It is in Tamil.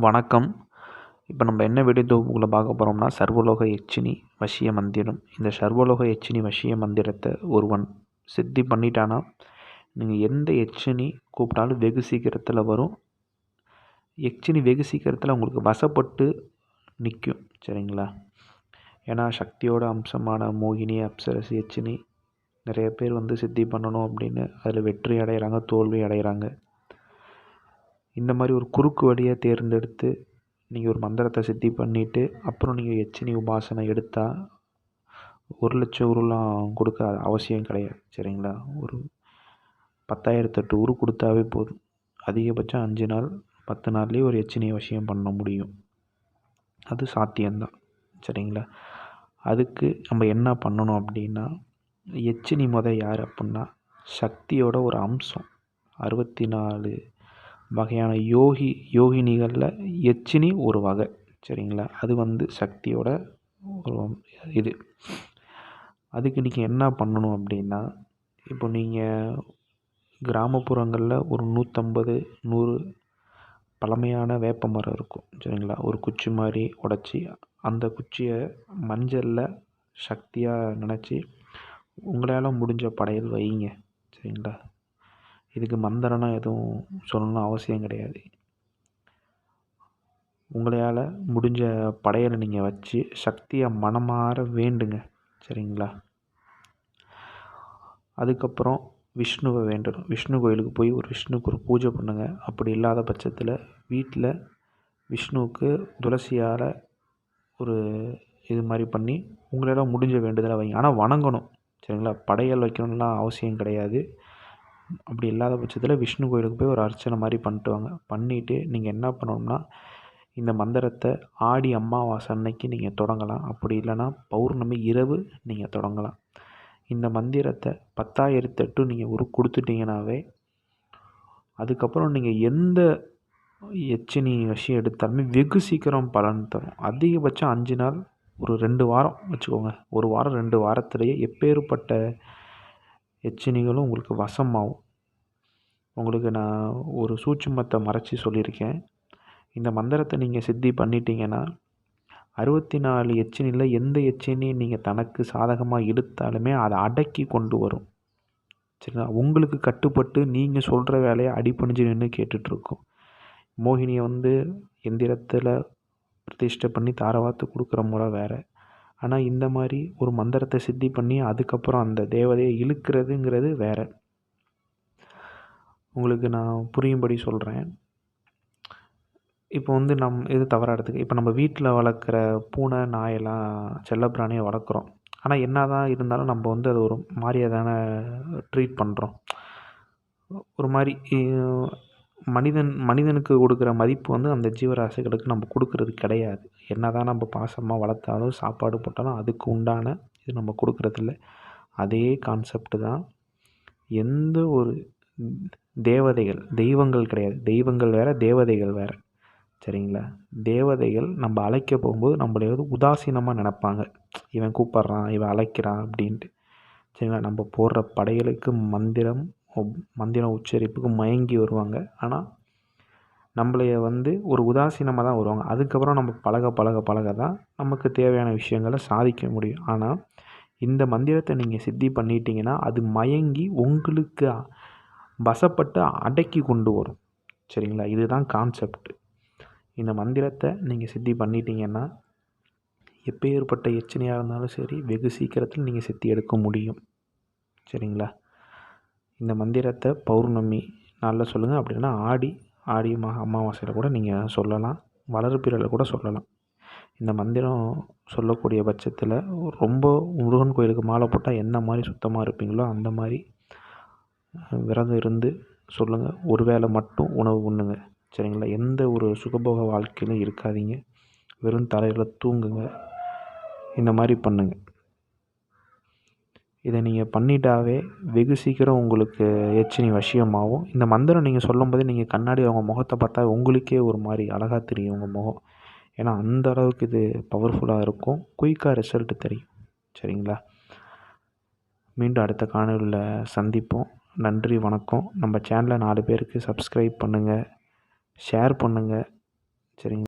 வணக்கம். இப்போ நம்ம என்ன வீடியோ தொகுப்புக்குள்ளே பார்க்க போகிறோம்னா சர்வலோக எச்சினி வசிய மந்திரம். இந்த சர்வலோக எச்சினி வசிய மந்திரத்தை ஒருவன் சித்தி பண்ணிட்டானா? நீங்கள் எந்த எச்சினி கூப்பிட்டாலும் வெகு சீக்கிரத்தில் வரும். எச்சினி வெகு சீக்கிரத்தில் உங்களுக்கு வசப்பட்டு நிற்கும் சரிங்களா? ஏன்னா சக்தியோட அம்சமான மோகினி அப்சரசி எச்சினி நிறைய பேர் வந்து சித்தி பண்ணணும் அப்படின்னு அதில் வெற்றி அடைகிறாங்க தோல்வி அடைகிறாங்க இந்த மாதிரி ஒரு குறுக்கு வழியை தேர்ந்தெடுத்து நீங்கள் ஒரு மந்திரத்தை சித்தி பண்ணிவிட்டு அப்புறம் நீங்கள் எச்சினி உபாசனை எடுத்தால் ஒரு லட்சம் உருலாம் கொடுக்க அவசியம் கிடையாது சரிங்களா? ஒரு பத்தாயிரத்தெட்டு உரு கொடுத்தாவே போதும். அதிகபட்சம் அஞ்சு நாள் பத்து நாள்லேயே ஒரு எச்சினி அவசியம் பண்ண முடியும். அது சாத்தியம்தான் சரிங்களா? அதுக்கு நம்ம என்ன பண்ணணும் அப்படின்னா எச்சினி முத யார் அப்படின்னா சக்தியோட ஒரு அம்சம். அறுபத்தி நாலு வகையான யோகி யோகினிகளில் எச்சினி ஒரு வகை சரிங்களா? அது வந்து சக்தியோட ஒரு இது. அதுக்கு நீங்கள் என்ன பண்ணணும் அப்படின்னா இப்போ நீங்கள் கிராமப்புறங்களில் ஒரு நூற்றம்பது நூறு பழமையான வேப்ப மரம் இருக்கும் சரிங்களா? ஒரு குச்சி மாதிரி உடச்சி அந்த குச்சியை மஞ்சளில் சக்தியாக நினச்சி உங்களால் முடிஞ்ச படையல் வைங்க சரிங்களா? இதுக்கு மந்திரம்லாம் எதுவும் சொல்லணும்னு அவசியம் கிடையாது. உங்களால் முடிஞ்ச படையலை நீங்கள் வச்சு சக்தியை மனமாற வேண்டுங்க. சரிங்களா? அதுக்கப்புறம் விஷ்ணுவை வேண்டணும். விஷ்ணு கோயிலுக்கு போய் ஒரு விஷ்ணுக்கு ஒரு பூஜை பண்ணுங்கள் அப்படி இல்லாத பட்சத்தில் வீட்டில் விஷ்ணுவுக்கு துளசியால் ஒரு இது மாதிரி பண்ணி உங்களால் முடிஞ்ச வேண்டுதலை வைங்க. ஆனால் வணங்கணும். சரிங்களா? படையல் வைக்கணும்லாம் அவசியம் கிடையாது. அப்படி இல்லாத பட்சத்தில் விஷ்ணு கோயிலுக்கு போய் ஒரு அர்ச்சனை மாதிரி பண்ணிட்டு வாங்க. பண்ணிவிட்டு நீங்கள் என்ன பண்ணணும்னா இந்த மந்திரத்தை ஆடி அமாவாசை அன்னைக்கு நீங்கள் தொடங்கலாம். அப்படி இல்லைன்னா பௌர்ணமி இரவு நீங்கள் தொடங்கலாம். இந்த மந்திரத்தை பத்தாயிரத்தெட்டு நீங்கள் ஒரு கொடுத்துட்டிங்கனாவே அதுக்கப்புறம் நீங்கள் எந்த எச்சினி விஷயம் எடுத்தாலுமே வெகு சீக்கிரம் பலன் தரும். அதிகபட்சம் அஞ்சு நாள் ஒரு ரெண்டு வாரம் வச்சுக்கோங்க. ஒரு வாரம் ரெண்டு வாரத்திலேயே எப்பேற்பட்ட எச்சினிகளும் உங்களுக்கு வசமாகும். உங்களுக்கு நான் ஒரு சூட்சுமத்தை மறைச்சி சொல்லியிருக்கேன். இந்த மந்திரத்தை நீங்கள் சித்தி பண்ணிட்டீங்கன்னா அறுபத்தி நாலு எச்சினில் எந்த எச்சினையும் நீங்கள் தனக்கு சாதகமாக இழுத்தாலுமே அதை அடக்கி கொண்டு வரும். சரிங்களா? உங்களுக்கு கட்டுப்பட்டு நீங்கள் சொல்கிற வேலையை அடிப்பணிஞ்சு நின்று கேட்டுட்ருக்கோம். மோகினியை வந்து எந்திரத்தில் பிரதிஷ்டை பண்ணி தாரவாத்து கொடுக்குற முறை வேறு. ஆனால் இந்த மாதிரி ஒரு மந்திரத்தை சித்தி பண்ணி அதுக்கப்புறம் அந்த தேவதையை இழுக்கிறதுங்கிறது வேறு. உங்களுக்கு நான் புரியும்படி சொல்கிறேன் இப்போ வந்து நம் எது தவறாக எடுத்துக்க இப்போ நம்ம வீட்டில் வளர்க்குற பூனை நாயெல்லாம் செல்லப்பிராணியை வளர்க்குறோம். ஆனால் என்ன தான் இருந்தாலும் நம்ம வந்து அது ஒரு மாதிரியாக தானே ட்ரீட் பண்ணுறோம் ஒரு மாதிரி மனிதன் மனிதனுக்கு கொடுக்குற மதிப்பு வந்து அந்த ஜீவராசிகளுக்கு நம்ம கொடுக்கறது கிடையாது. என்ன தான் நம்ம பாசமாக வளர்த்தாலும் சாப்பாடு போட்டாலும் அதுக்கு உண்டான இது நம்ம கொடுக்குறதில்ல. அதே கான்செப்ட் தான் எந்த ஒரு தேவதைகள் தெய்வங்கள் கிடையாது. தெய்வங்கள் வேறு தேவதைகள் வேறு. சரிங்களா? தேவதைகள் நம்ம அழைக்க போகும்போது நம்மளை வந்து உதாசீனமாக நினப்பாங்க. இவன் கூப்பிட்றான் இவன் அழைக்கிறான் அப்படின்ட்டு. சரிங்களா? நம்ம போடுற படையலுக்கு மந்திரம் மந்திரம் உச்சரிப்புக்கு மயங்கி வருவாங்க. ஆனால் நம்மளைய வந்து ஒரு உதாசீனமாக தான் வருவாங்க. அதுக்கப்புறம் நம்ம பழக பழக பழக தான் நமக்கு தேவையான விஷயங்களை சாதிக்க முடியும். ஆனால் இந்த மந்திரத்தை நீங்கள் சித்தி பண்ணிட்டீங்கன்னா அது மயங்கி உங்களுக்கு வசப்பட்டு அடக்கி கொண்டு வரும். சரிங்களா? இதுதான் கான்செப்ட் இந்த மந்திரத்தை நீங்கள் சித்தி பண்ணிட்டீங்கன்னா எப்பேற்பட்ட எச்சனையாக இருந்தாலும் சரி வெகு சீக்கிரத்தில் நீங்கள் சித்தி எடுக்க முடியும். சரிங்களா? இந்த மந்திரத்தை பௌர்ணமி நல்லா சொல்லுங்கள் அப்படின்னா ஆடி ஆடி மா அமாவாசையில் கூட நீங்கள் சொல்லலாம். வளர்பிறையில் கூட சொல்லலாம். இந்த மந்திரம் சொல்லக்கூடிய பட்சத்தில் ரொம்ப முருகன் கோயிலுக்கு மாலை போட்டால் என்ன மாதிரி சுத்தமாக இருப்பீங்களோ அந்த மாதிரி விரதம் இருந்து சொல்லுங்கள் ஒரு வேளை மட்டும் உணவு உண்ணுங்க. சரிங்களா? எந்த ஒரு சுகபோக வாழ்க்கையிலும் இருக்காதீங்க. வெறும் தலையில் தூங்குங்க. இந்த மாதிரி பண்ணுங்கள் இதை நீங்கள் பண்ணிட்டாவே வெகு சீக்கிரம் உங்களுக்கு எச்சினி வசியமாகும். இந்த மந்திரம் நீங்கள் சொல்லும்போது நீங்கள் கண்ணாடி அவங்க முகத்தை பார்த்தா உங்களுக்கே ஒரு மாதிரி அழகாக தெரியும் உங்கள் முகம். ஏன்னா அந்த அளவுக்கு இது பவர்ஃபுல்லாக இருக்கும். குயிக்காக ரிசல்ட்டு தெரியும். சரிங்களா? மீண்டும் அடுத்த காணொலியில் சந்திப்போம். நன்றி வணக்கம். நம்ம சேனலை நாலு பேருக்கு சப்ஸ்கிரைப் பண்ணுங்கள் ஷேர் பண்ணுங்கள் சரிங்க